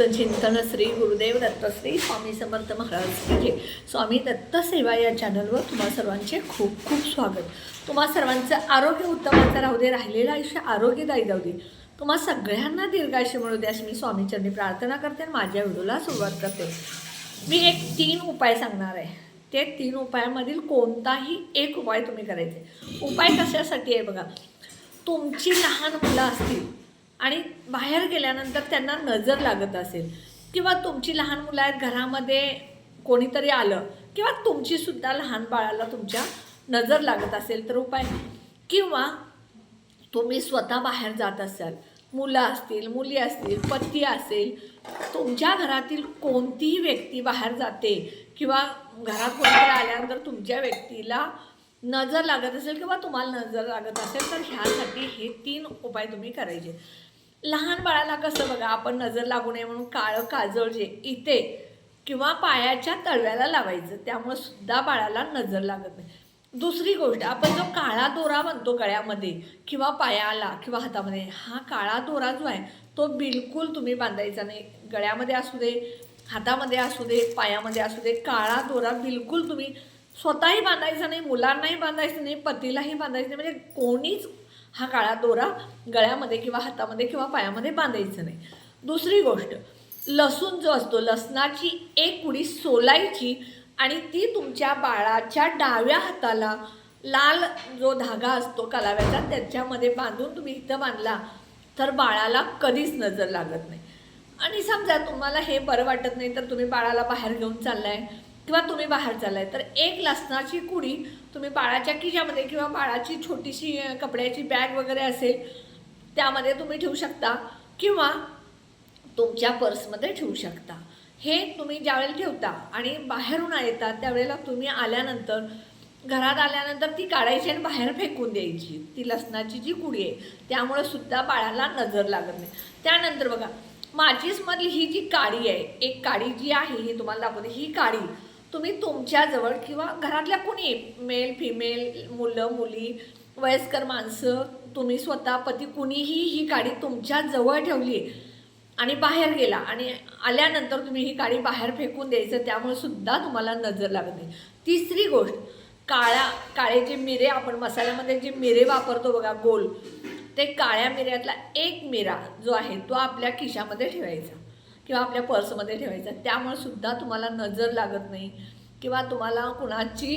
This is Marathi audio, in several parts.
अवधूत चिंतन श्री गुरुदेव दत्त श्री स्वामी समर्थ महाराज म्हणजे स्वामी दत्त सेवा या चॅनलवर तुम्हा सर्वांचे खूप खूप स्वागत. तुम्हा सर्वांचं आरोग्य उत्तमाचं राहू दे राहिलेलं आयुष्य आरोग्यदायी जाऊ दे. तुम्हा सगळ्यांना दीर्घायुष्य मिळू दे अशी मी स्वामीचरणी प्रार्थना करते आणि माझ्या व्हिडिओला सुरुवात करते. मी एक तीन उपाय सांगणार आहे. ते तीन उपायामधील कोणताही एक उपाय तुम्ही करायचे. उपाय कशासाठी आहे बघा. तुमची लहान मुलं असतील आणि बाहेर गेल्यानंतर त्यांना नजर लागत असेल. किंवा तुमची लहान मुलं आहेत घरामध्ये कोणीतरी आलं किंवा तुमचीसुद्धा लहान बाळाला तुमच्या नजर लागत असेल तर उपाय किंवा तुम्ही स्वतः बाहेर जात असाल मुलं असतील मुली असतील पती असेल तुमच्या घरातील कोणतीही व्यक्ती बाहेर जाते किंवा घरात कोणीतरी आल्यानंतर तुमच्या व्यक्तीला नजर लागत असेल किंवा तुम्हाला नजर लागत असेल तर ह्यासाठी हे तीन उपाय तुम्ही करायचे. लहान बाळाला कसं बघा आपण नजर लागू नये म्हणून काळं काजळ जे इथे किंवा पायाच्या तळव्याला लावायचं त्यामुळे सुद्धा बाळाला नजर लागत नाही. दुसरी गोष्ट आपण जो काळा दोरा म्हणतो गळ्यामध्ये किंवा पायाला किंवा हातामध्ये हा काळा दोरा जो आहे तो बिलकुल तुम्ही बांधायचा नाही. गळ्यामध्ये असू दे हातामध्ये असू दे पायामध्ये असू दे काळा दोरा बिलकुल तुम्ही स्वतःही बांधायचं नाही मुलांनाही बांधायचं नाही पतीलाही बांधायचं नाही. म्हणजे कोणीच हा काळा दोरा गळ्यामध्ये किंवा हातामध्ये किंवा पायामध्ये बांधायचं नाही. दुसरी गोष्ट लसूण जो असतो लसणाची एक कुडी सोलायची आणि ती तुमच्या बाळाच्या डाव्या हाताला लाल जो धागा असतो कलाव्याचा त्याच्यामध्ये बांधून तुम्ही इथं बांधला तर बाळाला कधीच नजर लागत नाही. आणि समजा तुम्हाला हे बरं वाटत नाही तर तुम्ही बाळाला बाहेर घेऊन चाललाय. किंवा तुम्ही बाहेर चाललाय तर एक लसणाची कुडी तुम्ही बाळाच्या किजामध्ये किंवा बाळाची छोटीशी कपड्याची बॅग वगैरे असेल त्यामध्ये तुम्ही ठेवू शकता किंवा तुमच्या पर्समध्ये ठेवू शकता. हे तुम्ही ज्यावेळेला ठेवता आणि बाहेरून येतात त्यावेळेला तुम्ही आल्यानंतर घरात आल्यानंतर ती काढायची आणि बाहेर फेकून द्यायची. ती लसणाची जी कुडी आहे त्यामुळे सुद्धा बाळाला नजर लागत नाही. त्यानंतर बघा माचीसमधली ही जी काडी आहे एक काडी जी आहे ही तुम्हाला दाखवते ही काडी तुम्ही तुमच्याजवळ किंवा घरातल्या कुणी मेल फिमेल मुलं मुली वयस्कर माणसं तुम्ही स्वतः पती कुणीही ही काडी तुमच्या जवळ ठेवली आणि बाहेर गेला आणि आल्यानंतर तुम्ही ही काडी बाहेर फेकून द्यायचं त्यामुळे सुद्धा तुम्हाला नजर लागत नाही. तिसरी गोष्ट काळ्या काळे जे मिरे आपण मसाल्यामध्ये जे मिरे वापरतो बघा गोल ते काळ्या मिऱ्यातला एक मिरा जो आहे तो आपल्या खिशामध्ये ठेवायचा. किंवा आपल्या पर्समध्ये ठेवायचा. त्यामुळे सुद्धा तुम्हाला नजर लागत नाही किंवा तुम्हाला कुणाची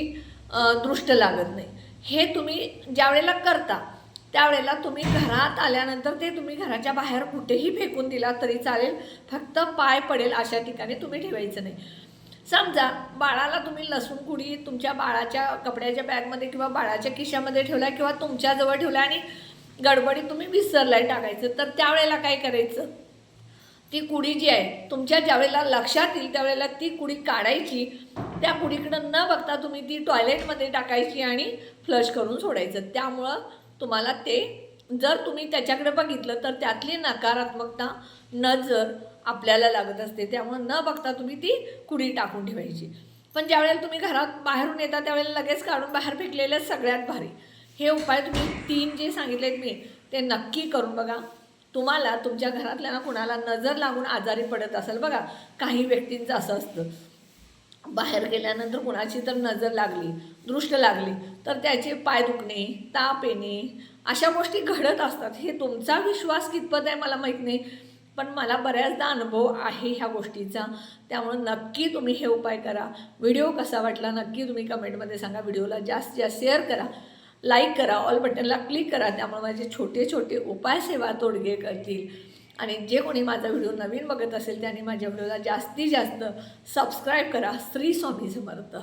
दृष्ट लागत नाही. हे तुम्ही ज्यावेळेला करता त्यावेळेला तुम्ही घरात आल्यानंतर ते तुम्ही घराच्या बाहेर कुठेही फेकून दिला तरी चालेल. फक्त पाय पडेल अशा ठिकाणी तुम्ही ठेवायचं नाही. समजा बाळाला तुम्ही लसूण कुडी तुमच्या बाळाच्या कपड्याच्या बॅगमध्ये किंवा बाळाच्या खिशामध्ये ठेवला किंवा तुमच्याजवळ ठेवला आणि गडबडीत तुम्ही विसरलाय टाकायचं तर त्यावेळेला काय करायचं? ती कुडी जी आहे तुमच्या ज्यावेळेला लक्षात येईल त्यावेळेला ती कुडी काढायची त्या कुडीकडं न बघता तुम्ही ती टॉयलेटमध्ये टाकायची आणि फ्लश करून सोडायचं. त्यामुळं तुम्हाला ते जर तुम्ही त्याच्याकडे बघितलं तर त्यातली नकारात्मकता नजर आपल्याला लागत असते. त्यामुळं न बघता तुम्ही ती कुडी टाकून ठेवायची. पण ज्यावेळेला तुम्ही घरात बाहेरून येता त्यावेळेला लगेच काढून बाहेर फेकलेलं सगळ्यात भारी. हे उपाय तुम्ही तीन जे सांगितलेत मी ते नक्की करून बघा. तुम्हाला तुमच्या घरातल्या ना कुणाला नजर लागून आजारी पडत असेल बघा काही व्यक्तींचं असं असतं. बाहेर गेल्यानंतर कुणाची तर नजर लागली दृष्ट लागली तर त्याचे पाय दुखणे ताप येणे अशा गोष्टी घडत असतात. हे तुमचा विश्वास कितपत आहे मला माहीत नाही पण मला बऱ्याचदा अनुभव आहे ह्या गोष्टीचा. त्यामुळे नक्की तुम्ही हे उपाय करा. व्हिडिओ कसा वाटला नक्की तुम्ही कमेंटमध्ये सांगा. व्हिडिओला जास्त जास्त शेअर करा. लाईक करा ऑल बटनला क्लिक करा. त्यामुळे माझे छोटे छोटे उपाय सेवा तोडगे करतील. आणि जे कोणी माझा व्हिडिओ नवीन बघत असेल त्यांनी माझ्या व्हिडिओला जास्तीत जास्त सबस्क्राईब करा. श्री स्वामी समर्थ.